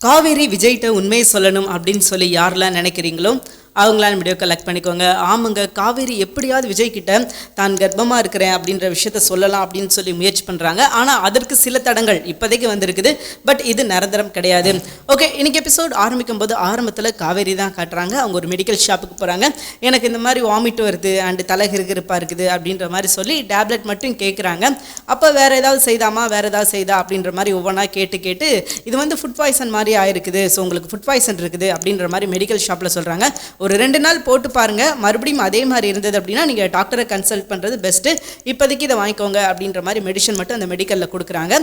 காவேரி விஜய்கிட்ட உண்மையை சொல்லணும் அப்படின்னு சொல்லி யாரெல்லாம் நினைக்கிறீங்களோ அவங்களாம் வீடியோ கலெக்ட் பண்ணிக்கோங்க. ஆமாங்க காவேரி எப்படியாவது விஜய் கிட்ட தான் கர்ப்பமாக இருக்கிறேன் அப்படின்ற விஷயத்த சொல்லலாம் அப்படின்னு சொல்லி முயற்சி பண்ணுறாங்க ஆனால் அதற்கு சில தடங்கள் இப்போதைக்கு வந்திருக்குது. பட் இது நிரந்தரம் கிடையாது. ஓகே இன்னைக்கு எபிசோட் ஆரம்பிக்கும் போது ஆரம்பத்தில் காவேரி தான் காட்டுறாங்க. அவங்க ஒரு மெடிக்கல் ஷாப்புக்கு போகிறாங்க எனக்கு இந்த மாதிரி வாமிட் வருது அண்டு தலை கிருகிருப்பாக இருக்குது அப்படின்ற மாதிரி சொல்லி டேப்லெட் மட்டும் கேட்குறாங்க அப்போ வேறு ஏதாவது செய்தாமா? வேறு ஏதாவது செய்தா? அப்படின்ற மாதிரி ஒவ்வொன்றா கேட்டு கேட்டு இது வந்து ஃபுட் பாய்சன் மாதிரி ஆயிருக்குது. ஸோ உங்களுக்கு ஃபுட் பாய்சன் இருக்குது அப்படின்ற மாதிரி மெடிக்கல் ஷாப்பில் சொல்கிறாங்க ஒரு ரெண்டு நாள் போட்டு பாருங்கள் மறுபடியும் அதே மாதிரி இருந்தது அப்படின்னா நீங்கள் டாக்டரை கன்சல்ட் பண்ணுறது பெஸ்ட்டு இப்போதைக்கு இதை வாங்கிக்கோங்க அப்படின்ற மாதிரி மெடிசன் மட்டும் அந்த மெடிக்கலில் கொடுக்குறாங்க.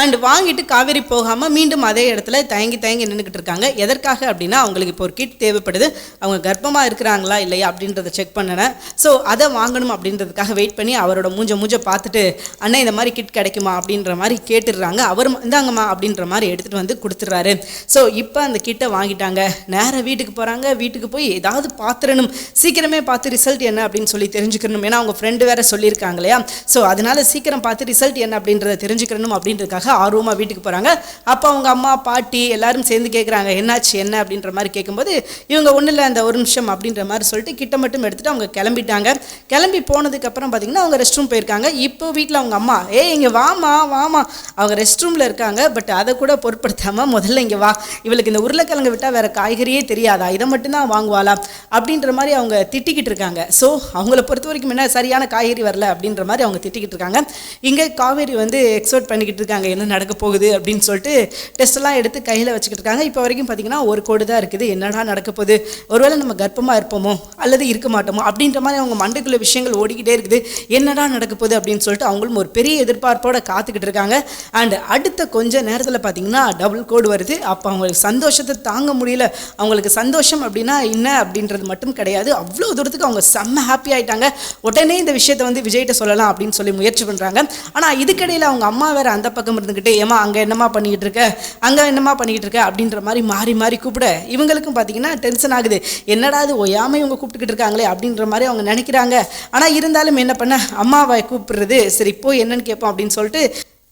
அண்ட் வாங்கிட்டு காவேரி போகாமல் மீண்டும் அதே இடத்துல தயங்கி தயங்கி நின்றுக்கிட்டு இருக்காங்க. எதற்காக அப்படின்னா அவங்களுக்கு இப்போ ஒரு கிட் தேவைப்படுது. அவங்க கர்ப்பமாக இருக்கிறாங்களா இல்லையா அப்படின்றத செக் பண்ணினேன் ஸோ அதை வாங்கணும் அப்படின்றதுக்காக வெயிட் பண்ணி அவரோட மூஞ்ச மூஞ்ச பார்த்துட்டு அண்ணா இந்த மாதிரி கிட் கிடைக்குமா? அப்படின்ற மாதிரி கேட்டுடுறாங்க. அவரும் இந்தாங்கம்மா அப்படின்ற மாதிரி எடுத்துகிட்டு வந்து கொடுத்துட்றாரு. ஸோ இப்போ அந்த கிட்டை வாங்கிட்டாங்க. நேராக வீட்டுக்கு போகிறாங்க வீட்டுக்கு போய் ஏதாவது பார்த்துடணும் சீக்கிரமே பார்த்து ரிசல்ட் என்ன அப்படின்னு சொல்லி தெரிஞ்சுக்கணும். ஏன்னா அவங்க ஃப்ரெண்டு வேற சொல்லியிருக்காங்க இல்லையா? ஸோ அதனால சீக்கிரம் பார்த்து ரிசல்ட் என்ன அப்படின்றத தெரிஞ்சுக்கணும் அப்படின்றதுக்காக ஆர்வமாக வீட்டுக்கு போகிறாங்க அப்போ அவங்க அம்மா பாட்டி எல்லாரும் சேர்ந்து கேட்குறாங்க என்னாச்சு என்ன? அப்படின்ற மாதிரி கேட்கும்போது இவங்க ஒன்றும் இல்லை அந்த ஒரு நிமிஷம் அப்படின்ற மாதிரி சொல்லிட்டு கிட்ட மட்டும் எடுத்துகிட்டு அவங்க கிளம்பிட்டாங்க. கிளம்பி போனதுக்கப்புறம் பார்த்தீங்கன்னா அவங்க ரெஸ்ட் ரூம் போயிருக்காங்க. இப்போ வீட்டில் அவங்க அம்மா ஏ இங்கே வாமா வாமா அவங்க ரெஸ்ட் ரூமில் இருக்காங்க பட் அதை கூட பொருட்படுத்தாமல் முதல்ல இங்கே வா. இவளுக்கு இந்த உருளைக்கிழங்கு விட்டால் வேற காய்கறியே தெரியாதா? இதை மட்டும்தான் வாங்குவாளா? அப்படின்ற மாதிரி அவங்க திட்டிக்கிட்டு இருக்காங்க. ஸோ அவங்கள பொறுத்த வரைக்கும் என்ன சரியான காய்கறி வரல அப்படின்ற மாதிரி அவங்க திட்டிக்கிட்டு இருக்காங்க. இங்கே காவேரி வந்து எக்ஸ்போர்ட் பண்ணிக்கிட்டு இருக்காங்க என்ன நடக்க போகுது அப்படின்னு சொல்லிட்டு டெஸ்ட் எல்லாம் எடுத்து கையில் வச்சுக்கிட்டு இருக்காங்க. இப்போ வரைக்கும் பார்த்தீங்கன்னா ஒரு கோடு தான் இருக்குது. என்னடா நடக்க போகுது? ஒருவேளை நம்ம கர்ப்பமாக இருப்போமோ? அல்லது இருக்க மாட்டோமோ? அப்படின்ற மாதிரி அவங்க மண்டைக்குள்ள விஷயங்கள் ஓடிக்கிட்டே இருக்குது. என்னடா நடக்க போகுது அப்படின்னு சொல்லிட்டு அவங்களும் ஒரு பெரிய எதிர்பார்ப்போட காத்துக்கிட்டு இருக்காங்க. அண்ட் அடுத்த கொஞ்ச நேரத்தில் பார்த்தீங்கன்னா டபுள் கோடு வருது. அப்போ அவங்களுக்கு சந்தோஷத்தை தாங்க முடியல. அவங்களுக்கு சந்தோஷம் அப்படின்னா என்ன அப்படின்றது மட்டும் கிடையாது. அவ்வளோ தூரத்துக்கு அவங்க செம்ம ஹாப்பி ஆயிட்டாங்க. உடனே இந்த விஷயத்தை வந்து விஜய்கிட்ட சொல்லலாம் அப்படின்னு சொல்லி முயற்சி பண்ணுறாங்க ஆனால் இதுக்கிடையில் அவங்க அம்மா வேற அந்த பக்கம் இருந்துக்கிட்டே ஏமா அங்கே என்னம்மா பண்ணிக்கிட்டு இருக்க அங்கே என்னம்மா பண்ணிக்கிட்டு இருக்க அப்படின்ற மாதிரி மாறி மாறி கூப்பிட இவங்களுக்கும் பார்த்தீங்கன்னா டென்ஷன் ஆகுது. என்னடா இது ஒயாமல் இவங்க கூப்பிட்டுக்கிட்டு இருக்காங்களே? அப்படின்ற மாதிரி அவங்க நினைக்கிறாங்க. ஆனால் இருந்தாலும் என்ன பண்ண அம்மாவை கூப்பிடுறது சரி போய் என்னன்னு கேட்போம் அப்படின்னு சொல்லிட்டு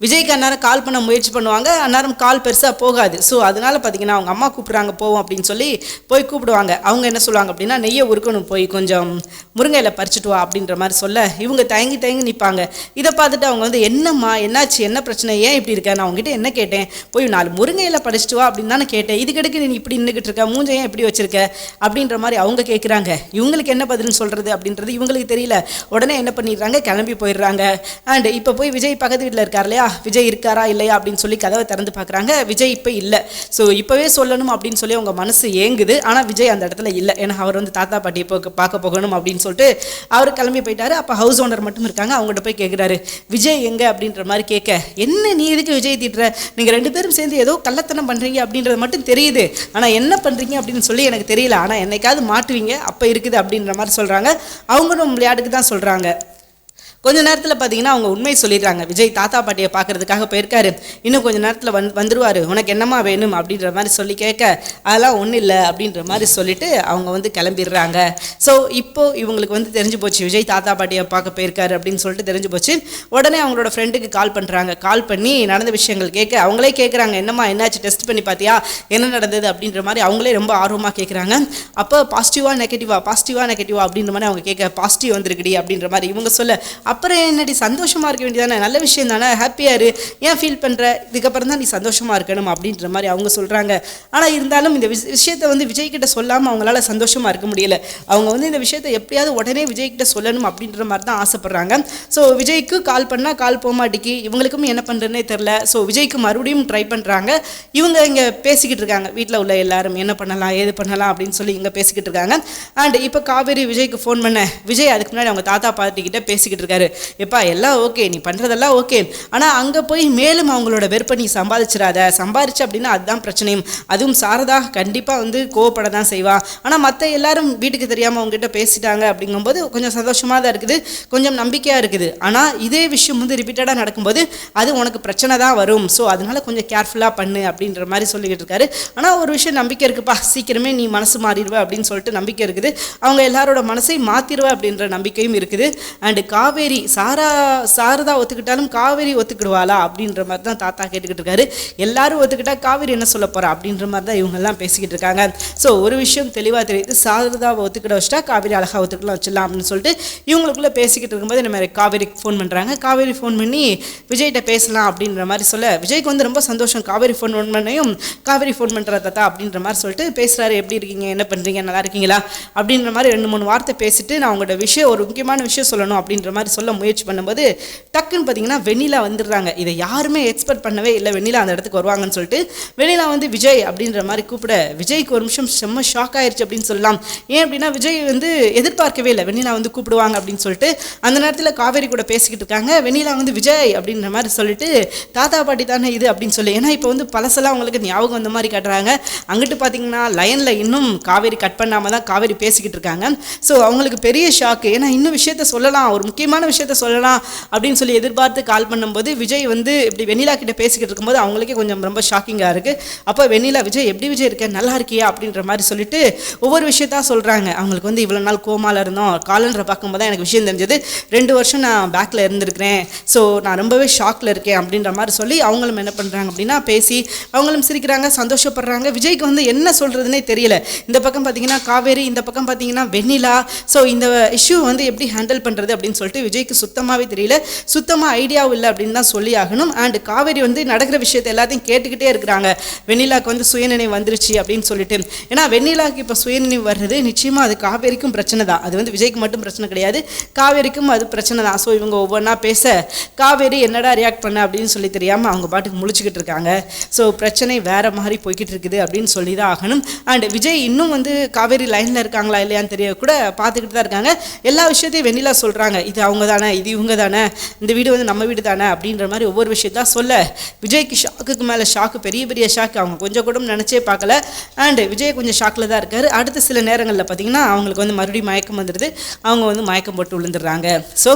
விஜய்க்கு அந்நேரம் கால் பண்ண முயற்சி பண்ணுவாங்க. அந்நேரம் கால் பெருசாக போகாது. ஸோ அதனால பார்த்தீங்கன்னா அவங்க அம்மா கூப்பிட்றாங்க போவோம் அப்படின்னு சொல்லி போய் கூப்பிடுவாங்க. அவங்க என்ன சொல்லுவாங்க அப்படின்னா நெய்யை உருக்கணும் போய் கொஞ்சம் முருங்கையில் பறிச்சுட்டு வா அப்படின்ற மாதிரி சொல்ல இவங்க தயங்கி தயங்கி நிற்பாங்க இதை பார்த்துட்டு அவங்க வந்து என்னம்மா என்னாச்சு? என்ன பிரச்சனை? ஏன் இப்படி இருக்க? நான் அவங்ககிட்ட என்ன கேட்டேன்? போய் நாலு முருங்கையில பறிச்சுட்டு வா அப்படின்னு தானே கேட்டேன். இதுக்கெடுக்கு நீ இப்படி நின்றுக்கிட்டு இருக்க? மூஞ்சையும் ஏன் இப்படி வச்சிருக்க? அப்படின்ற மாதிரி அவங்க கேட்குறாங்க இவங்களுக்கு என்ன பதில்னு சொல்கிறது அப்படின்றது இவங்களுக்கு தெரியல. உடனே என்ன பண்ணிடுறாங்க? கிளம்பி போயிடுறாங்க. அண்ட் இப்போ போய் விஜய் பக்கத்து வீட்டில் இருக்கார் இல்லையா? விஜய் இருக்காரா இல்லையா அப்படின்னு சொல்லி கதவை திறந்து பார்க்குறாங்க. விஜய் இப்போ இல்லை. ஸோ இப்போவே சொல்லணும் அப்படின்னு சொல்லி அவங்க மனசு ஏங்குது. ஆனால் விஜய் அந்த இடத்துல இல்லை. ஏன்னா அவர் வந்து தாத்தா பாட்டியை போக பார்க்க போகணும் அப்படின்னு சொல்லிட்டு அவர் கிளம்பி போயிட்டாரு. அப்போ ஹவுஸ் ஓனர் மட்டும் இருக்காங்க. அவங்ககிட்ட போய் கேட்குறாரு விஜய் எங்கே அப்படின்ற மாதிரி கேட்க என்ன நீ எதுக்கு விஜய் திட்டுற? நீங்கள் ரெண்டு பேரும் சேர்ந்து ஏதோ கள்ளத்தனம் பண்ணுறீங்க அப்படின்றது மட்டும் தெரியுது. ஆனால் என்ன பண்ணுறீங்க அப்படின்னு சொல்லி எனக்கு தெரியல. ஆனால் என்னைக்காவது மாட்டுவீங்க. அப்போ இருக்குது அப்படின்ற மாதிரி சொல்கிறாங்க அவங்களும் விளையாட்டுக்கு தான் சொல்கிறாங்க கொஞ்ச நேரத்தில் பார்த்தீங்கன்னா அவங்க உண்மை சொல்லிடுறாங்க. விஜய் தாத்தா பாட்டியை பார்க்கறதுக்காக போயிருக்காரு. இன்னும் கொஞ்ச நேரத்தில் வந் வந்துருவார். உனக்கு என்னம்மா வேணும் அப்படின்ற மாதிரி சொல்லி கேட்க அதெல்லாம் ஒன்றும் இல்லை அப்படின்ற மாதிரி சொல்லிட்டு அவங்க வந்து கிளம்பிடுறாங்க. ஸோ இப்போது இவங்களுக்கு வந்து தெரிஞ்சு போச்சு விஜய் தாத்தா பாட்டியை பார்க்க போயிருக்காரு அப்படின்னு சொல்லிட்டு தெரிஞ்சு போச்சு. உடனே அவங்களோட ஃப்ரெண்டுக்கு கால் பண்ணுறாங்க கால் பண்ணி நடந்த விஷயங்கள் கேட்க அவங்களே கேட்குறாங்க என்னம்மா என்னாச்சு? டெஸ்ட் பண்ணி பார்த்தியா என்ன நடந்தது? அப்படின்ற மாதிரி அவங்களே ரொம்ப ஆர்வமாக கேட்குறாங்க அப்போ பாசிட்டிவாக நெகட்டிவாக பாசிட்டிவாக நெகட்டிவாக அப்படின்ற மாதிரி அவங்க கேட்க பாசிட்டிவ் வந்திருக்குடி அப்படின்ற மாதிரி இவங்க சொல்ல அப்புறம் என்னடி சந்தோஷமாக இருக்க வேண்டியதானே? நல்ல விஷயம் தானே? ஹாப்பியாக இரு. ஏன் ஃபீல் பண்ணுற இதுக்கப்புறம் தான் நீ சந்தோஷமாக இருக்கணும் அப்படின்ற மாதிரி அவங்க சொல்கிறாங்க ஆனால் இருந்தாலும் இந்த விஷயத்தை வந்து விஜய்கிட்ட சொல்லாமல் அவங்களால சந்தோஷமாக இருக்க முடியல. அவங்க வந்து இந்த விஷயத்தை எப்படியாவது உடனே விஜய்கிட்ட சொல்லணும் அப்படின்ற மாதிரி தான் ஆசைப்பட்றாங்க. ஸோ விஜய்க்கு கால் பண்ணால் கால் போக மாட்டேங்கி இவங்களுக்கும் என்ன பண்ணுறதுனே தெரில ஸோ விஜய்க்கு மறுபடியும் ட்ரை பண்ணுறாங்க இவங்க இங்கே பேசிக்கிட்டு இருக்காங்க. வீட்டில் உள்ள எல்லாரும் என்ன பண்ணலாம் ஏது பண்ணலாம் அப்படின்னு சொல்லி இங்கே பேசிக்கிட்டு இருக்காங்க. அண்ட் இப்போ காவேரி விஜய்க்கு ஃபோன் பண்ண. விஜய் அதுக்கு முன்னாடி அவங்க தாத்தா பாட்டிக்கிட்ட பேசிக்கிட்டு இருக்காரு. எப்பா எல்லாம் ஓகே நீ பண்ணுறதெல்லாம் ஓகே ஆனால் அங்கே போய் மேலும் அவங்களோட வெறுப்பை நீ சம்பாதிச்சிடாத. சம்பாதிச்சு அப்படின்னா அதுதான் பிரச்சனையும். அதுவும் சாரதா கண்டிப்பாக வந்து கோவப்பட தான் செய்வா. ஆனால் மற்ற எல்லாரும் வீட்டுக்கு தெரியாமல் அவங்ககிட்ட பேசிட்டாங்க அப்படிங்கும்போது கொஞ்சம் சந்தோஷமாக தான் இருக்குது. கொஞ்சம் நம்பிக்கையாக இருக்குது. ஆனால் இதே விஷயம் வந்து ரிப்பீட்டடாக நடக்கும்போது அது உனக்கு பிரச்சனை தான் வரும். ஸோ அதனால கொஞ்சம் கேர்ஃபுல்லாக பண்ணு அப்படின்ற மாதிரி சொல்லிக்கிட்டு இருக்காரு. ஆனால் ஒரு விஷயம் நம்பிக்கை இருக்குப்பா. சீக்கிரமே நீ மனசு மாறிடுவ அப்படின்னு சொல்லிட்டு நம்பிக்கை இருக்குது. அவங்க எல்லாரோட மனசை மாற்றிடுவ அப்படின்ற நம்பிக்கையும் இருக்குது. அண்டு காவேரி காவேரி சாரா சாரதா ஒத்துக்கிட்டாலும் காவேரி ஒத்துக்கிடுவாளா அப்படின்ற மாதிரி தான் தாத்தா கேட்டுக்கிட்டு இருக்காரு. எல்லாரும் ஒத்துக்கிட்டா காவேரி என்ன சொல்ல போறா அப்படின்ற மாதிரி தான் இவங்க எல்லாம் பேசிக்கிட்டு இருக்காங்க. ஸோ ஒரு விஷயம் தெளிவாக தெரியுது. சாரதாவை ஒத்துக்கிட வச்சுட்டா காவேரி அழகா ஒத்துக்கலாம் வச்சிடலாம் அப்படின்னு சொல்லிட்டு இவங்களுக்குள்ள பேசிக்கிட்டு இருக்கும்போது இந்த மாதிரி காவேரிக்கு ஃபோன் பண்ணுறாங்க காவேரி ஃபோன் பண்ணி விஜய்கிட்ட பேசலாம் அப்படின்ற மாதிரி சொல்ல விஜய்க்கு வந்து ரொம்ப சந்தோஷம். காவேரி ஃபோன் பண்ணையும் காவேரி ஃபோன் பண்ணுறா தாத்தா அப்படின்ற மாதிரி சொல்லிட்டு பேசுகிறாரு எப்படி இருக்கீங்க? என்ன பண்ணுறீங்க நல்லா இருக்கீங்களா? அப்படின்ற மாதிரி ரெண்டு மூணு வார்த்தை பேசிட்டு நான் உங்களோட விஷயம் ஒரு முக்கியமான விஷயம் சொல்லணும் அப்படின்ற மாதிரி சொல்ல முயற்சி பண்ணும்போது டக்குன்னு பார்த்தீங்கன்னா வெண்ணிலா வந்துடுறாங்க. இதை யாருமே எக்ஸ்பெக்ட் பண்ணவே இல்லை. வெண்ணிலா அந்த இடத்துக்கு வருவாங்கன்னு சொல்லிட்டு வெண்ணிலா வந்து விஜய் அப்படின்ற மாதிரி கூப்பிட விஜய்க்கு ஒரு நிமிஷம் செம்ம ஷாக் ஆயிருச்சு அப்படின்னு சொல்லலாம். ஏன் அப்படின்னா விஜய் வந்து எதிர்பார்க்கவே இல்லை. வெண்ணிலா வந்து கூப்பிடுவாங்க அப்படின்னு சொல்லிட்டு அந்த நேரத்தில் காவேரி கூட பேசிக்கிட்டு இருக்காங்க. வெண்ணிலா வந்து விஜய் அப்படின்ற மாதிரி சொல்லிட்டு தாத்தா பாட்டி தானே இது? அப்படின்னு சொல்லி. ஏன்னா இப்போ வந்து பழசெல்லாம் அவங்களுக்கு ஞாபகம் வந்த மாதிரி காட்டுறாங்க. அங்கிட்டு பார்த்தீங்கன்னா லைனில் இன்னும் காவேரி கட் பண்ணாமல் தான் காவேரி பேசிக்கிட்டு இருக்காங்க. ஸோ அவங்களுக்கு பெரிய ஷாக்கு ஏன்னா இன்னும் விஷயத்த சொல்லலாம். ஒரு முக்கியமான விஷயத்த சொல்லலாம் அப்படின்னு சொல்லி எதிர்பார்த்து கால் பண்ணும்போது விஜய் வந்து இப்படி வெண்ணிலா கிட்ட பேசிக்கிட்டு இருக்கும்போது அவங்களுக்கே கொஞ்சம் ரொம்ப ஷாக்கிங்காக இருக்குது அப்போ வெண்ணிலா விஜய் எப்படி விஜய் இருக்க? நல்லா இருக்கியா? அப்படின்ற மாதிரி சொல்லிட்டு ஒவ்வொரு விஷயத்தா சொல்கிறாங்க அவங்களுக்கு வந்து இவ்வளோ நாள் கோமாவில் இருந்தோம். காலண்டரை பார்க்கும்போது தான் எனக்கு விஷயம் தெரிஞ்சது. ரெண்டு வருஷம் நான் பேக்கில் இருந்திருக்கிறேன். ஸோ நான் ரொம்பவே ஷாக்கில் இருக்கேன் அப்படின்ற மாதிரி சொல்லி அவங்களும் என்ன பண்ணுறாங்க அப்படின்னா பேசி அவங்களும் சிரிக்கிறாங்க சந்தோஷப்படுறாங்க. விஜய்க்கு வந்து என்ன சொல்கிறதுனே தெரியல. இந்த பக்கம் பார்த்தீங்கன்னா காவேரி இந்த பக்கம் பார்த்தீங்கன்னா வெண்ணிலா. ஸோ இந்த இஷ்யூ வந்து எப்படி ஹேண்டில் பண்ணுறது அப்படின்னு சொல்லிட்டு விஜய்க்கு சுத்தமாகவே தெரியல. சுத்தமாக ஐடியாவும் இல்லை அப்படின்னு தான் சொல்லி ஆகணும். அண்ட் காவேரி வந்து நடக்கிற விஷயத்தை எல்லாத்தையும் கேட்டுக்கிட்டே இருக்கிறாங்க. வெண்ணிலாக்கு வந்து சுயநினைவு வந்துருச்சு அப்படின்னு சொல்லிட்டு. ஏன்னா வெண்ணிலாக்கு இப்போ சுயநினைவு வர்றது நிச்சயமாக அது காவேரிக்கும் பிரச்சனை தான். அது வந்து விஜய்க்கு மட்டும் பிரச்சனை கிடையாது. காவேரிக்கும் அது பிரச்சனை தான். ஸோ இவங்க ஒவ்வொன்றா பேச காவேரி என்னடா ரியாக்ட் பண்ண அப்படின்னு சொல்லி தெரியாமல் அவங்க பாட்டுக்கு முழிச்சுக்கிட்டு இருக்காங்க. ஸோ பிரச்சனை வேற மாதிரி போய்கிட்டு இருக்குது அப்படின்னு சொல்லி தான் ஆகணும். அண்ட் விஜய் இன்னும் வந்து காவேரி லைனில் இருக்காங்களா இல்லையான்னு தெரிய கூட பார்த்துக்கிட்டு தான் இருக்காங்க. எல்லா விஷயத்தையும் வெண்ணிலா சொல்கிறாங்க இது அவங்க தானே இது இவங்க தானே இந்த வீடு வந்து நம்ம வீடு தானே அப்படின்ற மாதிரி ஒவ்வொரு விஷயத்தான் சொல்ல விஜய்க்கு ஷாக்குக்கு மேலே ஷாக்கு பெரிய பெரிய ஷாக்கு அவங்க கொஞ்சம் கூட நினச்சே பார்க்கல. அண்டு விஜய் கொஞ்சம் ஷாக்கில் தான் இருக்கார். அடுத்த சில நேரங்களில் பார்த்தீங்கன்னா அவங்களுக்கு வந்து மறுபடியும் மயக்கம் வந்துடுது அவங்க வந்து மயக்கம் போட்டு விழுந்துடுறாங்க. ஸோ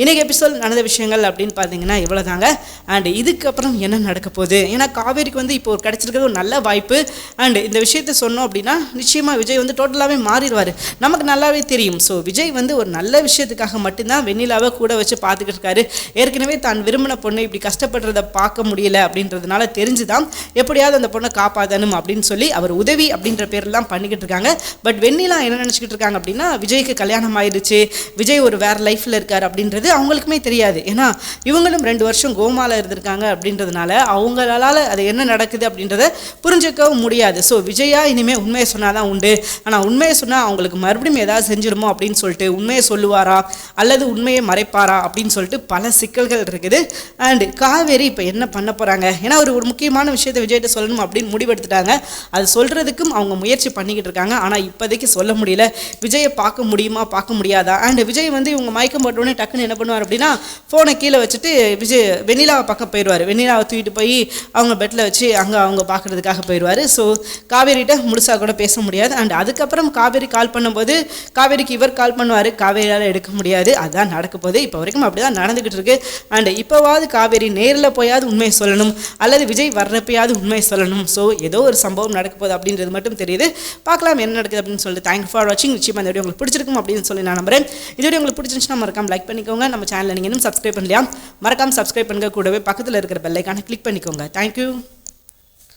இன்றைக்கி எபிசோட் நடந்த விஷயங்கள் அப்படின்னு பார்த்தீங்கன்னா இவ்வளோதாங்க அண்ட் இதுக்கப்புறம் என்ன நடக்க போகுது? ஏன்னா காவேரிக்கு வந்து இப்போ ஒரு கிடச்சிருக்கிறது ஒரு நல்ல வாய்ப்பு. அண்ட் இந்த விஷயத்த சொன்னோம் அப்படின்னா நிச்சயமாக விஜய் வந்து டோட்டலாகவே மாறிடுவார். நமக்கு நல்லாவே தெரியும். ஸோ விஜய் வந்து ஒரு நல்ல விஷயத்துக்காக மட்டும்தான் வெண்ணிலாவை கூட வச்சு பார்த்துக்கிட்டு இருக்காரு. ஏற்கனவே தான் விரும்பின பொண்ணை இப்படி கஷ்டப்படுறத பார்க்க முடியல அப்படின்றதுனால தெரிஞ்சு தான் எப்படியாவது அந்த பொண்ணை காப்பாற்றணும் அப்படின்னு சொல்லி அவர் உதவி அப்படின்ற பேர்லாம் பண்ணிக்கிட்டு இருக்காங்க. பட் வெண்ணிலா என்ன நினச்சிக்கிட்டு இருக்காங்க அப்படின்னா விஜய்க்கு கல்யாணம் ஆயிடுச்சு. விஜய் ஒரு வேறு லைஃப்பில் இருக்கார் அப்படின்றது அவங்களுக்குமே தெரியாது. ஏன்னா இவங்களும் ரெண்டு வருஷம் கோமால இருந்திருக்காங்க அப்படின்றதுனால அவங்களால அது என்ன நடக்குது அப்படின்றத புரிஞ்சுக்கவும் முடியாது. ஸோ விஜயா இனிமேல் உண்மையை சொன்னால் தான் உண்டு. ஆனால் உண்மையை சொன்னால் அவங்களுக்கு மறுபடியும் ஏதாவது செஞ்சிருமோ அப்படின்னு சொல்லிட்டு உண்மையை சொல்லுவாரா? அல்லது உண்மையை மறைப்பாரா? அப்படின்னு சொல்லிட்டு பல சிக்கல்கள் இருக்குது. அண்டு காவேரி இப்போ என்ன பண்ண போகிறாங்க ஏன்னா ஒரு ஒரு முக்கியமான விஷயத்தை விஜய்கிட்ட சொல்லணும் அப்படின்னு முடிவெடுத்துட்டாங்க. அது சொல்கிறதுக்கும் அவங்க முயற்சி பண்ணிக்கிட்டு இருக்காங்க. ஆனால் இப்போதைக்கு சொல்ல முடியல. விஜயை பார்க்க முடியுமா? பார்க்க முடியாதா? அண்ட் விஜய் வந்து இவங்க மயக்கம் போட்டோடனே டக்குன்னு என்ன பண்ணுவார் அப்படின்னா ஃபோனை கீழே வச்சுட்டு விஜய் வெண்ணிலாவை பக்கம் போயிடுவார். வெண்ணிலாவை தூக்கிட்டு போய் அவங்க பெட்டில் வச்சு அங்கே அவங்க பார்க்குறதுக்காக போயிடுவார். ஸோ காவேரிகிட்ட முழுசாக கூட பேச முடியாது. அண்ட் அதுக்கப்புறம் காவேரி கால் பண்ணும்போது காவேரிக்கு இவர் கால் பண்ணுவார். காவேரியால் எடுக்க முடியாது. அதான் நடக்க போகுது. இப்போ வரைக்கும் அப்படி தான் நடந்துக்கிட்டு இருக்கு. அண்ட் இப்போவாவது காவேரி நேரில் போயாவது உண்மையை சொல்லணும். அல்லது விஜய் வர்றப்பயாவது உண்மையை சொல்லணும். ஸோ ஏதோ ஒரு சம்பவம் நடக்க போகுது அப்படின்றது மட்டும் தெரியுது. பார்க்கலாம் என்ன நடக்குது அப்படின்னு சொல்லிட்டு. தேங்க்ஸ் ஃபார் வாட்சிங் நிச்சயமாக இந்த வீடியோ உங்களுக்கு பிடிச்சிருக்கும் அப்படின்னு சொல்லி நான் நம்புறேன். இந்த வீடியோ உங்களுக்கு பிடிச்சிருந்துச்சுன்னா மறக்காம லைக் பண்ணிக்கோங்க. நம்ம சேனலை நீங்கள் இன்னும் சப்ஸ்கிரைப் பண்ணலையா? மறக்காம சப்ஸ்கிரைப் பண்ணுங்க. கூடவே பக்கத்தில் இருக்கிற பெல்லைக்கான கிளிக் பண்ணிக்கோங்க. தேங்க்யூ